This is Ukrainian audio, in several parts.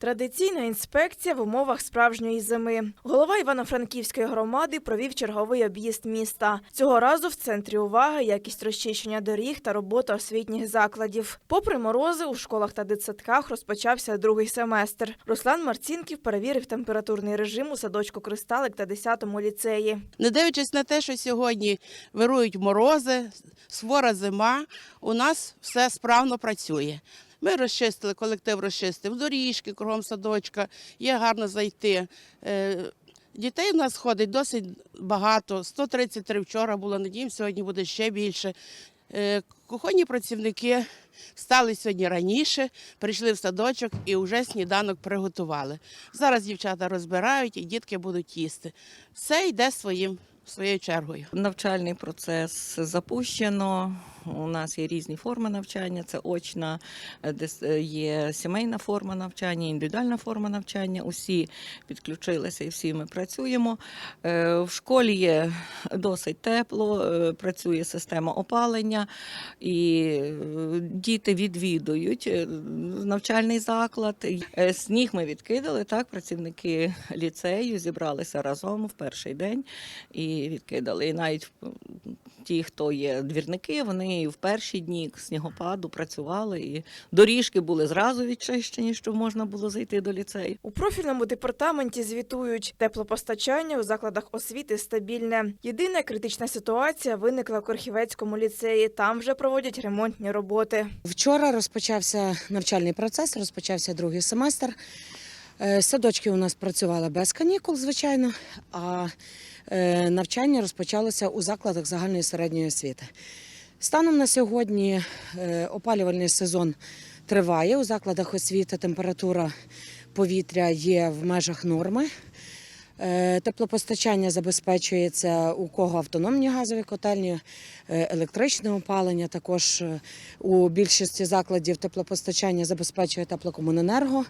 Традиційна інспекція в умовах справжньої зими. Голова Івано-Франківської громади провів черговий об'їзд міста. Цього разу в центрі уваги якість розчищення доріг та робота освітніх закладів. Попри морози, у школах та дитсадках розпочався другий семестр. Руслан Марцінків перевірив температурний режим у садочку Кристалик та 10-му ліцеї. Не дивлячись на те, що сьогодні вирують морози, свора зима, у нас все справно працює. Ми розчистили, колектив розчистив доріжки кругом садочка, є гарно зайти. Е, Дітей у нас ходить досить багато. 133 вчора було, надіємо, сьогодні буде ще більше. Е, Кухонні працівники встали сьогодні раніше, прийшли в садочок і вже сніданок приготували. Зараз дівчата розбирають і дітки будуть їсти. Все йде своїм, своєю чергою. Навчальний процес запущено. У нас є різні форми навчання. Це очна, е, е, є сімейна форма навчання, індивідуальна форма навчання. Усі підключилися і всі ми працюємо. Е, В школі є досить тепло, працює система опалення, і діти відвідують навчальний заклад. Сніг ми відкидали. Так, працівники ліцею зібралися разом в перший день і відкидали. І навіть ті, хто є двірники, вони в перші дні снігопаду працювали, і доріжки були зразу відчищені, щоб можна було зайти до ліцею. У профільному департаменті звітують, теплопостачання у закладах освіти стабільне. Єдина критична ситуація виникла в Корхівецькому ліцеї. Там вже проводять ремонтні роботи. Вчора розпочався навчальний процес, розпочався другий семестр. Е, Садочки у нас працювали без канікул, звичайно, а е, навчання розпочалося у закладах загальної середньої освіти. Станом на сьогодні е, опалювальний сезон триває. У закладах освіти температура повітря є в межах норми. Е, Теплопостачання забезпечується у кого автономні газові котельні, е, електричне опалення. Також е, у більшості закладів теплопостачання забезпечує теплокомуненерго.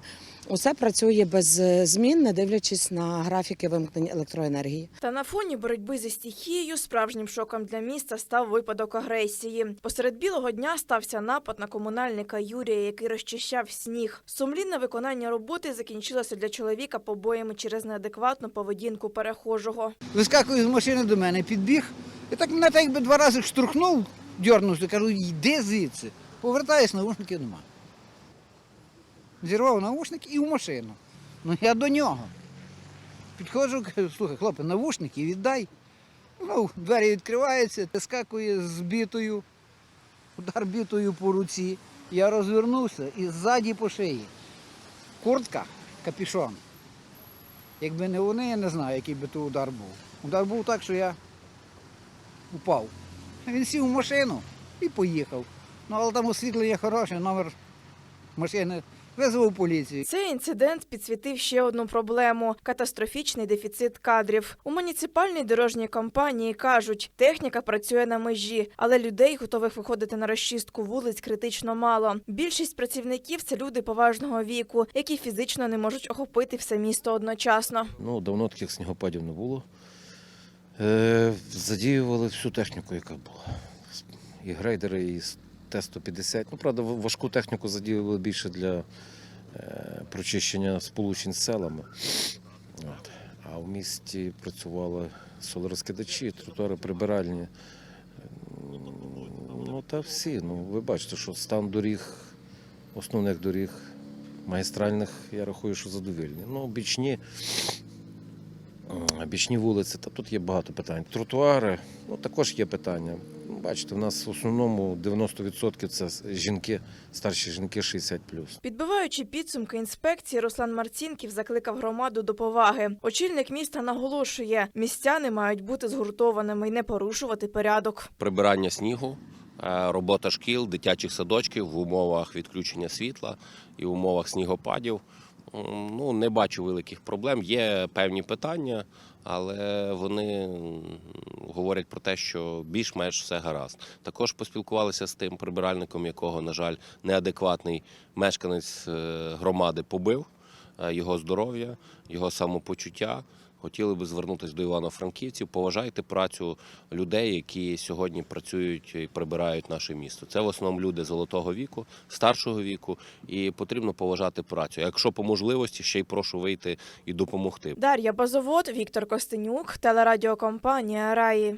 Усе працює без змін, не дивлячись на графіки вимкнень електроенергії. Та на фоні боротьби зі стихією справжнім шоком для міста став випадок агресії. Посеред білого дня стався напад на комунальника Юрія, який розчищав сніг. Сумлінне виконання роботи закінчилося для чоловіка побоями через неадекватну поведінку перехожого. Вискакує з машини до мене, підбіг. І так мене так якби два рази штурхнув, дьорнувся, кажу, йди звідси. Повертаюсь, наушників нема. Зірвав наушник і в машину. Ну я до нього. Підходжу, кажу, слухай, хлопець, навушники віддай. Ну, двері відкриваються, вискакує з бітою, удар бітою по руці. Я розвернувся і ззаді по шиї. Куртка, капішон. Якби не вони, я не знаю, який би то удар був. Удар був так, що я упав. Він сів в машину і поїхав. Ну, але там освітлення хороше, номер машини визвав поліцію. Цей інцидент підсвітив ще одну проблему катастрофічний дефіцит кадрів. У муніципальній дорожній компанії кажуть, техніка працює на межі, але людей, готових виходити на розчистку вулиць, критично мало. Більшість працівників це люди поважного віку, які фізично не можуть охопити все місто одночасно. Ну, давно таких снігопадів не було. Е, задіювали всю техніку, яка була. І грейдери, і Т-150. Ну, правда, важку техніку задіювали більше для е, прочищення сполучень з селами. От. А в місті працювали солерозкидачі, тротуари прибиральні. Ну, та всі. Ну, ви бачите, що стан доріг, основних доріг, магістральних, я рахую, що задовільні. Ну, бічні, бічні вулиці, та тут є багато питань. Тротуари, ну також є питання. Бачите, в нас в основному 90% це жінки, старші жінки 60 Підбиваючи підсумки інспекції, Руслан Марцінків закликав громаду до поваги. Очільник міста наголошує, містяни мають бути згуртованими і не порушувати порядок. прибирання снігу, е, робота шкіл, дитячих садочків в умовах відключення світла і в умовах снігопадів. Ну, не бачу великих проблем. Є певні питання, але вони говорять про те, що більш-менш все гаразд. Також поспілкувалися з тим прибиральником, якого, на жаль, неадекватний мешканець е, громади побив. Е, Його здоров'я, його самопочуття хотіли би звернутися до івано-франківців. Поважайте працю людей, які сьогодні працюють і прибирають наше місто. Це в основному люди золотого віку, старшого віку, і потрібно поважати працю. Якщо по можливості, ще й прошу вийти і допомогти. Дар'я Базовод, Віктор Костенюк, телерадіокомпанія Раї.